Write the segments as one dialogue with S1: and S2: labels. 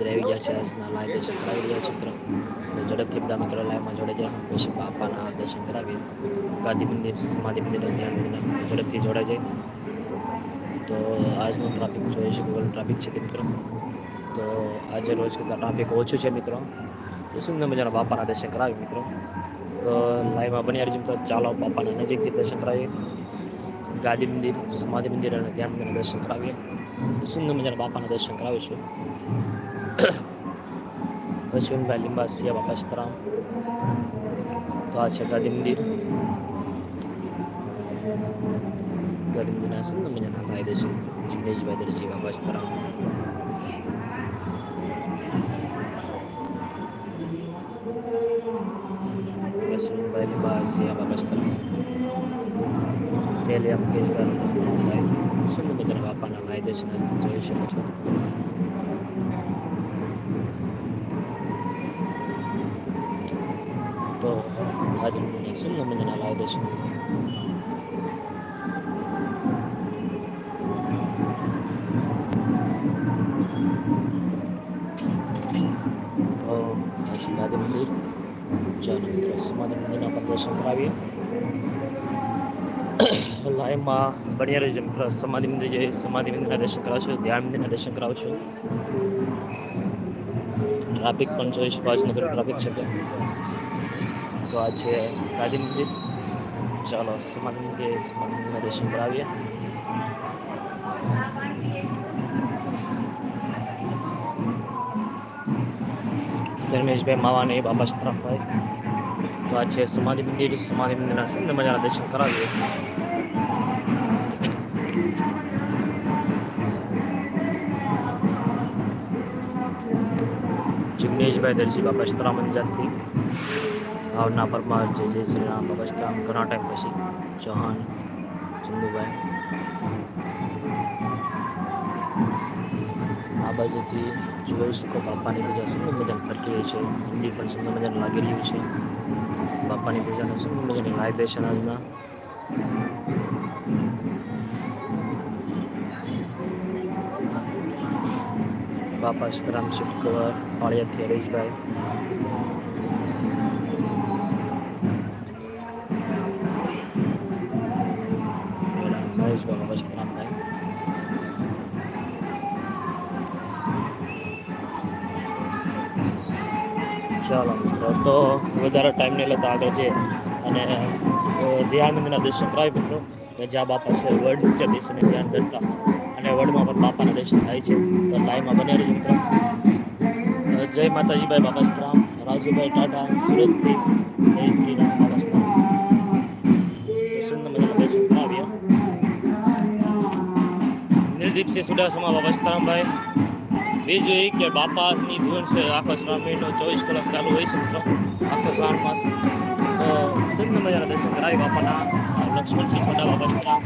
S1: મંદિર આવી ગયા છે આજના લાઈવ દર્શન કરાવી રહ્યા છે મિત્રો ઝડપથી બધા મિત્રો લાઈવમાં જોડે જાય. પછી બાપાના દર્શન કરાવીએ. ગાંધી મંદિર, સમાધિ મંદિર ઝડપથી જોડાઈ જાય. તો આજનું ટ્રાફિક જોઈએ છે ગૂગલ ટ્રાફિક છે મિત્રો? તો આજે રોજ કરતાં ટ્રાફિક ઓછું છે મિત્રો. તો સુંદર મજાના બાપાના દર્શન કરાવી મિત્રો. તો લાઈવમાં બની રહેજો તો ચાલો બાપાના નજીકથી દર્શન કરાવીએ. ગાંધી મંદિર, સમાધિ મંદિર અને ધ્યાન મંદિરના દર્શન કરાવીએ. સુંદર મજાના બાપાના દર્શન કરાવીશું. અશ્વિનભાઈ લિંબાસિયા બાપા સીતારામ તો આ છે ગાંધી મંદિર ગાંધી મંદિરના સુંદર મજાના ભાઈ દર્શન જિગ્નેશભાઈ દરજી બાપા સીતારામ લિંબાસિયા મજાના બાપાના ભાઈ દર્શન જોઈ શકો છો સુંદર મજાના લાવ દર્શન તો ગાંધી મંદિર ચાલો મિત્રો સમાધિ મંદિરના પણ દર્શન કરાવીએ લાઈવમાં બન્યા રહેજો મિત્રો સમાધિ મંદિર જે સમાધિ મંદિરના દર્શન કરાવશો ધ્યાન મંદિરના દર્શન કરાવશો ટ્રાફિક પણ જોઈશ આજનો ટ્રાફિક છે તો આ છે ગાંધી મંદિર. ચાલો, સમાધિ મંદિર સમાધિ દર્શન કરાવીએ. ધર્મેશભાઈ માવાની બાબા શત્રામભાઈ તો આ છે સમાધિ મંદિર. સમાધિ મંદિરના સુંદર મજાના દર્શન કરાવીએ. જિગ્નેશભાઈ દરજી બાબા અંજારથી ભાવના પરમાર, જય જય શ્રી રામ, અવસ્થામ ઘણા પછી ચૌહાણ, ચંદુભાઈ. આ બાજુથી જોઈ શકો બાપાની પૂજા સુંદર મજાની ફરકી રહી છે. હિન્દી પણ સુંદર મજાનું લાગી રહ્યું છે. બાપાની પૂજાને સુંદર મજાની લાઈવ આજના બાપા સીતારામ શિવકુમાર પાળિયાથી હરેશભાઈ. મેળા મહેશભાઈ બાબા સીતારામભાઈ ચાલો મિત્રો તો વધારે ટાઈમ નહીં લેતા આગળ જઈએ. અને અ, દર્શન કરાવી મિત્રો. કે જ્યાં બાપા છે વડ ઉચ્ચ બેસીને ધ્યાન કરતા અને વડમાં પણ બાપાના દર્શન થાય છે. તો લાઈવમાં બને રહેજો મિત્રો. જય માતાજીભાઈ બાબા રામ. રાજુભાઈ ટાટા સુરતથી. જય શ્રી રામ બાબા નિર્દીપસિંહ સુડાસમા બાબા સીતારામભાઈ બીજું એ કે બાપાની ધૂન છે, આખો શ્રાવણ ચોવીસ કલાક ચાલુ હોય છે મિત્રો, આખો શ્રાવણ માસ. તો સુંદર મજાના દર્શન કરાવી બાપાના લક્ષ્મણસિંહ છોટા બાબા સીતારામ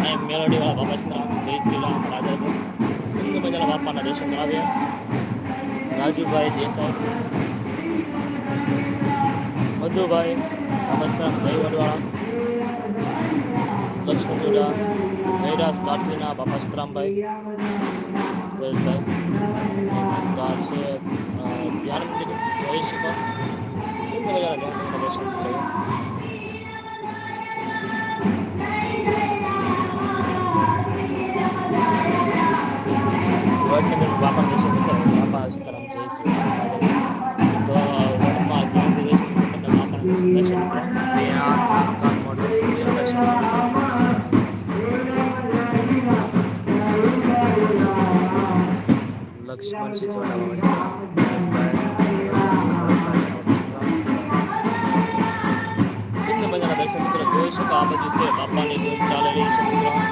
S1: અને મેલોડીવાળા બાબા જય શ્રી રામ રાજાભાઈ સુંદર મજાના બાપાના દર્શન કરાવ્યા રાજુભાઈ દેસાઈ. મધુભાઈ બાબા ભાઈ વડવાળા જોડા જયરાજ કાર્તિના બાપા સતરામભાઈ તો છે ધ્યાન જોઈ શકો સુંદર મજાના ધ્યાન દર્શન કર્યા. લક્ષ્મણસિંહ છોટા સુંદર મજાના દર્શન મિત્રો, જોઈ શકો આ બધું છે બાપાની ધૂમ ચાલે છે મિત્રો.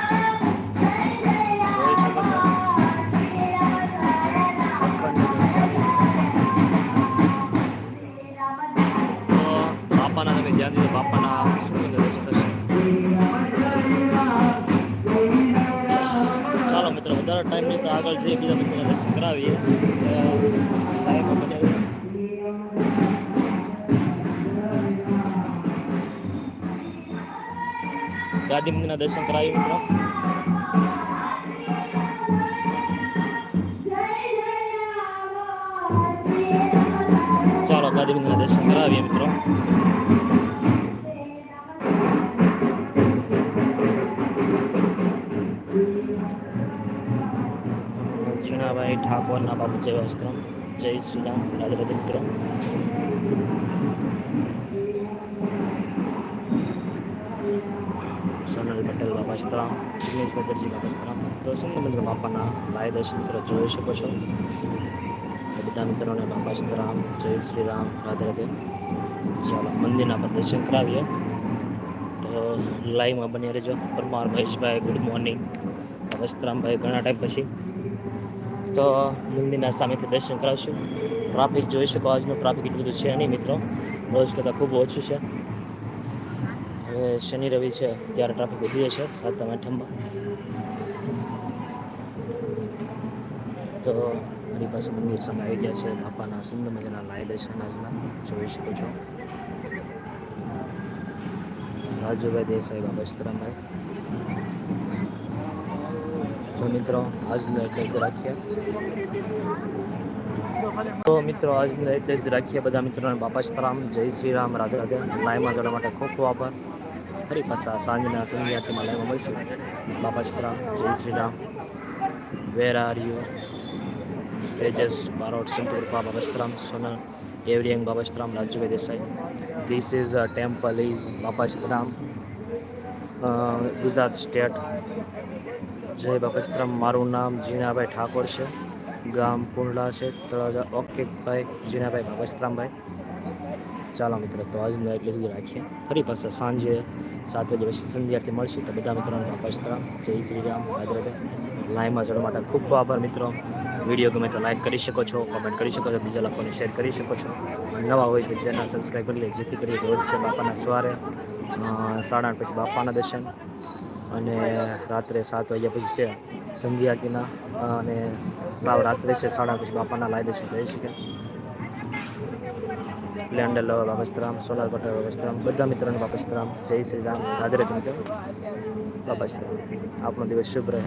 S1: થોડા ટાઈમની તો આગળ છે બીજા બધા દર્શન કરાવીએ. ગાંધી મંદિરના દર્શન કરાવીએ, મિત્રો. ચાલો, ગાંધી મંદિરના દર્શન કરાવીએ, મિત્રો. ઝીણાભાઈ ઠાકોરના બાબુ જય વસ્ત્રમ જય શ્રી રામ રાધે મિત્રો. સોનલ પટેલ બાપાસ્તરામ દિનેશ ભદ્રજી બાપાસ્તરામ તો સુંદર બાપાના ભાઈ દસ મિત્રો જોઈ શકો છો. બધા મિત્રોને બાપાસ્ત્રામ જય શ્રી રામ રાધે રાધે. ચાલો, મંદિરના પર દર્શન કરાવીએ. તો લાઈવમાં બની રહેજો પરમાર, મહેશભાઈ ગુડ મોર્નિંગ બાપાસ્તરામભાઈ ઘણા ટાઈમ પછી. તો મંદિરના સામેથી દર્શન કરાવશું. ટ્રાફિક જોઈ શકો, આજનું ટ્રાફિક એટલું બધું છે નહીં મિત્રો. રોજ કરતાં ખૂબ ઓછું છે. હવે શનિ, રવિ છે, ત્યારે ટ્રાફિક વધી જશે સાતમ, આઠમમાં. તો મારી પાસે મંદિર સામે આવી ગયા છે, બાપાના સુંદર મજાના લાય દર્શન આજના. જોઈ શકો છો. રાજુભાઈ દેસાઈ બાબા તો મિત્રો, આજનો એટલે જ રાખીએ. તો મિત્રો, આજનો એટલે જ રાખીએ બધા મિત્રોને બાપા સીતારામ જય શ્રી રામ, રાધે રાધે. લાઈવમાં જવા માટે ખૂબ ખૂબ આભાર. ફરી પાછા સાંજના સંધ્યામાં લાઈવમાં મળીશું. બાપા સીતારામ જય Shri Ram. Where are you Tejas, Barot સંતુરપા Baba Sitaram Sonal, એવરિયંગ Baba Sitaram Rajubhai Desai. This is a temple is Bapa Sitaram Gujarat state જય બાપસ્ત્રમ મારું નામ જીણાભાઈ ઠાકોર છે. ગામ પુંડલા છે. તળાજા. ઓકે, ભાઈ જીણાભાઈ બાપસ્ત્રામભાઈ ચાલો મિત્રો, તો આજનો એટલે સુધી રાખીએ. ફરી પાછા સાંજે સાત વાગે પછી સંધ્યાથી મળશું. તો બધા મિત્રોને બાપસ્ત્રામ સીતારામ, જય શ્રી રામ. રાધે લાઈવમાં જોડવા માટે ખૂબ ખૂબ આભાર મિત્રો. વીડિયો ગમે તો લાઈક કરી શકો છો કમેન્ટ કરી શકો છો, બીજા લોકોને શેર કરી શકો છો. નવા હોય તો ચેનલ સબસ્ક્રાઈબ કરી લે. જેથી કરી રોજ છે બાપાના સવારે સાડા આઠ પછી બાપાના દર્શન. અને રાત્રે સાત વાગ્યા પછી છે સંધ્યા અને સાવ રાત્રે છે સાડા પછી બાપાના લાય દર્શન થઈ શકે. સ્પ્લેન્ડર લવા બાપસ્તરામ સોલાર પટેલ બાપસ્તરામ બધા મિત્રોને બાપસ્તરામ જય શ્રી રામ. રાધે મિત્રો. બાપસ્તરામ આપણો દિવસ શુભ રહે.